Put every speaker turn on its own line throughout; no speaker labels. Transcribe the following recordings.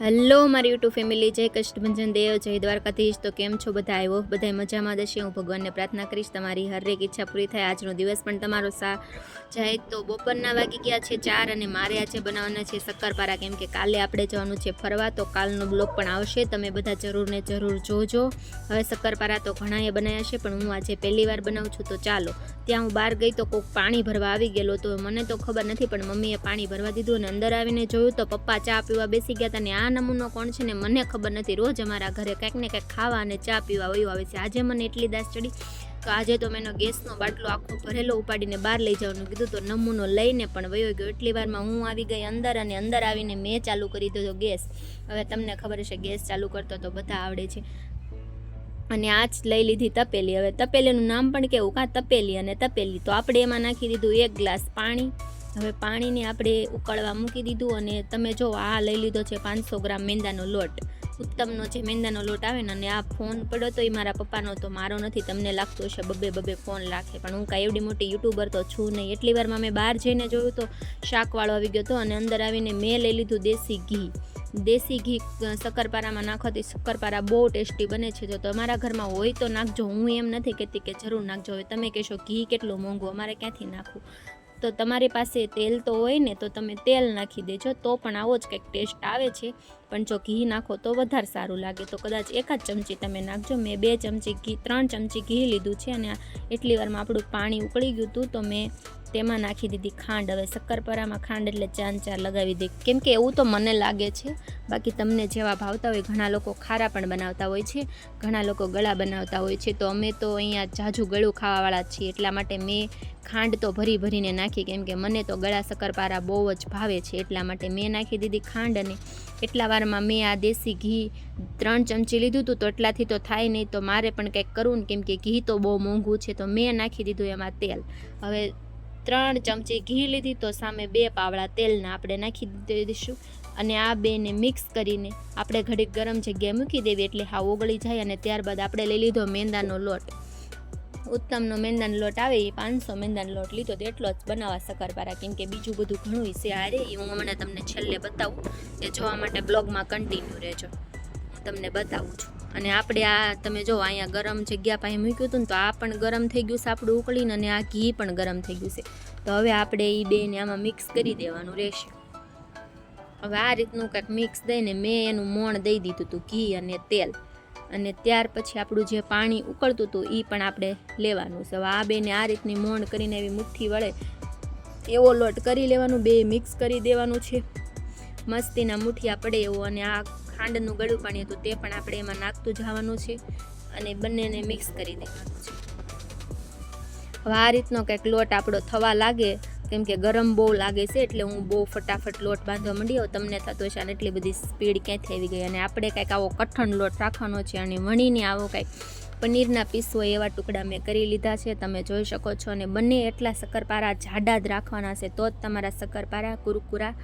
Hello, મારી YouTube family, જય કષ્ટભંજન દેવ, જય દ્વારકાધીશ. તો કેમ છો બધા? આવ્યો બધા મજામાં દશે હું ભગવાનને પ્રાર્થના કરીશ, તમારી હરેક ઈચ્છા પૂરી થાય. આજનો દિવસ પણ તમારો સા જાય. તો બપોરના વાગી ગયા છે ચાર અને મારે આજે બનાવવાના છે શક્કરપારા. કેમ કે કાલે આપણે જવાનું છે ફરવા, તો કાલનો બ્લોગ પણ આવશે. તમે બધા જરૂર ને જરૂર જોજો. હવે શક્કરપારા તો ઘણાએ બનાવ્યા છે, પણ હું આજે પહેલી વાર બનાવું છું, તો ચાલો. ત્યાં હું બહાર ગઈ તો કોઈક પાણી ભરવા આવી ગયેલો તો મને તો ખબર નથી, પણ મમ્મીએ પાણી ભરવા દીધું અને અંદર આવીને જોયું તો પપ્પા ચા પીવા બેસી ગયા હતા ને આ નમૂનો કોણ છે ને મને ખબર નથી. રોજ અમારા ઘરે કંઈક ને કંઈક ખાવા અને ચા પીવા વયું આવે છે. આજે મને એટલી દાસ ચડી તો આજે તો મેં એનો ગેસનો બાટલો આખો ભરેલો ઉપાડીને બહાર લઈ જવાનું. કીધું તો નમૂનો લઈને પણ વયો ગયો. એટલી વારમાં હું આવી ગઈ અંદર અને અંદર આવીને મેં ચાલુ કરી દીધો ગેસ. હવે તમને ખબર હશે ગેસ ચાલુ કરતો તો બધા આવડે છે. અને આ જ લઈ લીધી તપેલી. હવે તપેલીનું નામ પણ કેવું? કાં તપેલી અને તપેલી. તો આપણે એમાં નાખી દીધું એક ગ્લાસ પાણી. હવે પાણીને આપણે ઉકળવા મૂકી દીધું અને તમે જો આ લઈ લીધો છે પાંચસો ગ્રામ મેંદાનો લોટ. ઉત્તમનો જે મેંદાનો લોટ આવે ને અને આ ફોન પડ્યો તો એ મારા પપ્પાનો તો મારો નથી, તમને લાગતું હશે બબ્બે બબ્બે ફોન રાખે, પણ હું કાંઈ એવડી મોટી યુટ્યુબર તો છું નહીં. એટલી વારમાં મેં બહાર જઈને જોયું તો શાકવાળો આવી ગયો હતો અને અંદર આવીને મેં લઈ લીધું દેશી ઘી. દેશી ઘી શક્કરપારામાં નાખવાથી શક્કરપારા બહુ ટેસ્ટી બને છે. જો તમારા ઘરમાં હોય તો નાખજો, હું એમ નથી કહેતી કે જરૂર નાખજો. હવે તમે કહેશો, ઘી કેટલું મોંઘું? અમારે ક્યાંથી નાખવું? તો તમારી પાસે તેલ તો હોય ને, તો તમે તેલ નાખી દેજો. તો પણ આવો જ કંઈક ટેસ્ટ આવે છે. પણ જો ઘી નાખો તો વધારે સારું લાગે. તો કદાચ એકાદ ચમચી તમે નાખજો. મેં બે ચમચી ઘી, ત્રણ ચમચી ઘી લીધું છે અને એટલી વારમાં આપણું પાણી ઉકળી ગયું હતું, તો મેં તેમાં નાખી દીધી ખાંડ. હવે શક્કરપારામાં ખાંડ એટલે ચાર ચાર લગાવી દે. કેમ કે એવું તો મને લાગે છે. બાકી તમને જેવા ભાવતા હોય, ઘણા લોકો ખારા પણ બનાવતા હોય છે. ઘણા લોકો ગળા બનાવતા હોય છે. તો અમે તો અહીંયા જાજુ ગળું ખાવાવાળા છીએ. એટલા માટે મેં ખાંડ તો ભરી ભરીને નાખી. કેમ કે મને તો ગળા શક્કરપારા બહુ જ ભાવે છે. એટલા માટે મેં નાખી દીધી ખાંડ અને એટલા વારમાં મેં આ દેશી ઘી ત્રણ ચમચી લીધું હતું તો એટલાથી તો થાય નહીં. તો મારે પણ કંઈક કરવું ને કેમ કે ઘી તો બહુ મોંઘું છે. તો મેં નાખી દીધું એમાં તેલ. હવે ત્રણ ચમચી ઘી લીધી તો સામે બે પાવડા તેલના આપણે નાખી દઈશું. અને આ બેને મિક્સ કરીને આપણે ઘડીક ગરમ જગ્યાએ મૂકી દેવી એટલે હા ઓગળી જાય અને ત્યારબાદ આપણે લઈ લીધો મેંદાનો લોટ. ઉત્તમનો મેંદાનો લોટ આવે એ પાંચસો મેંદાનો લોટ લીધો તો એટલો જ બનાવવા શક્કરપારા કેમ કે બીજું બધું ઘણું છે હારે એ હું હમણાં તમને છેલ્લે બતાવું. એ જોવા માટે બ્લોગમાં કન્ટિન્યુ રહેજો. હું તમને બતાવું છું. અને આપણે આ, તમે જો અહીંયા ગરમ જગ્યા પાસે મૂક્યું હતું ને તો આ પણ ગરમ થઈ ગયું છે આપણું ઉકળીને અને આ ઘી પણ ગરમ થઈ ગયું છે. તો હવે આપણે એ બેને આમાં મિક્સ કરી દેવાનું રહેશે. હવે આ રીતનું કંઈક મિક્સ દઈને મેં એનું મોણ દઈ દીધું હતું, ઘી અને તેલ. અને ત્યાર પછી આપણું જે પાણી ઉકળતું હતું એ પણ આપણે લેવાનું છે. હવે આ બેને આ રીતની મોણ કરીને એવી મુઠ્ઠી વળે એવો લોટ કરી લેવાનું, બે મિક્સ કરી દેવાનું છે. મસ્તીના મુઠિયા પડે એવો અને આ ખાંડનું ગળું પાણી હતું તે પણ આપણે એમાં નાખતું જવાનું છે અને બંનેને મિક્સ કરી દેવાનું છે. હવે આ રીતનો કંઈક લોટ આપણો થવા લાગે, કેમ કે ગરમ બહુ લાગે છે એટલે હું બહુ ફટાફટ લોટ બાંધવા માંડી તમને થતું હશે અને એટલી બધી સ્પીડ ક્યાંથી આવી ગઈ? અને આપણે કંઈક આવો કઠણ લોટ રાખવાનો છે અને વણીને આવો કંઈક પનીરના પીસ એવા ટુકડા મેં કરી લીધા છે. તમે જોઈ શકો છો અને બંને એટલા શક્કરપારા જાડા જ રાખવાના છે તો જ તમારા શક્કરપારા કુરકુરા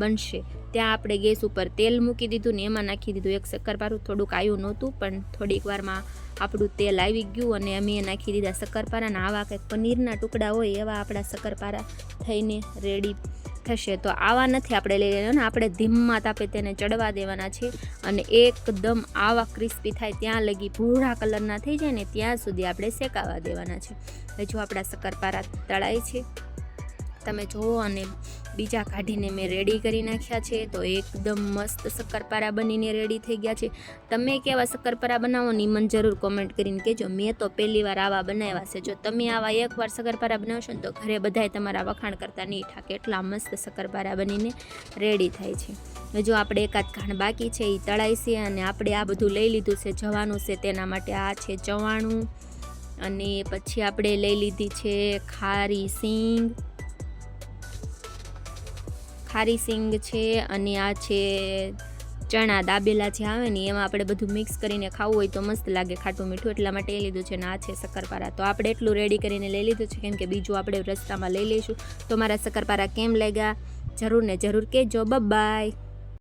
બનશે. ત્યાં આપણે ગેસ ઉપર તેલ મૂકી દીધું ને એમાં નાખી દીધું. એક શક્કરપારું થોડુંક આવ્યું નહોતું, પણ થોડીક વારમાં આપણું તેલ આવી ગયું અને અમે નાખી દીધા શક્કરપારા ને આવા કંઈક પનીરના ટુકડા હોય એવા આપણા શક્કરપારા થઈને રેડી થશે તો આવા નથી આપણે લઈ લેવાના. આપણે ધીમા તાપે તેને ચડવા દેવાના છે અને એકદમ આવા ક્રિસ્પી થાય ત્યાં લગી ભૂરા કલરના થઈ જાય ને ત્યાં સુધી આપણે શેકાવા દેવાના છે. જો આપણા શક્કરપારા તળાય છે. તમે જુઓ અને બીજા કાઢીને મેં રેડી કરી નાખ્યા છે. તો એકદમ મસ્ત શક્કરપારા બનીને રેડી થઈ ગયા છે. તમે કેવા શક્કરપારા બનાવો ને મને જરૂર કોમેન્ટ કરીને કહેજો. મેં તો પહેલી વાર આવા બનાવ્યા છે. જો તમે આવા એકવાર શક્કરપારા બનાવશો ને તો ઘરે બધાય તમારા વખાણ કરતા નહીં ઠાકે એટલા મસ્ત શક્કરપારા બનીને રેડી થાય છે. જો આપણે એકાદ ઘાણ બાકી છે એ તળાઈ છે અને આપણે આ બધું લઈ લીધું છે. જવાનું છે તેના માટે આ છે ચવાણું અને પછી આપણે લઈ લીધી છે ખારી સિંગ. ખારી સિંગ છે અને આ છે ચણા દાબેલા જે આવે ને, એમાં આપણે બધું મિક્સ કરીને ખાવું હોય તો મસ્ત લાગે ખાટું મીઠું. એટલા માટે લઈ લીધું છે ને આ છે શક્કરપારા. તો આપણે એટલું રેડી કરીને લઈ લીધું છે, કેમ કે બીજું આપણે રસ્તામાં લઈ લઈશું. તો મારા શક્કરપારા કેમ લાગ્યા? જરૂર ને જરૂર કહેજો બાય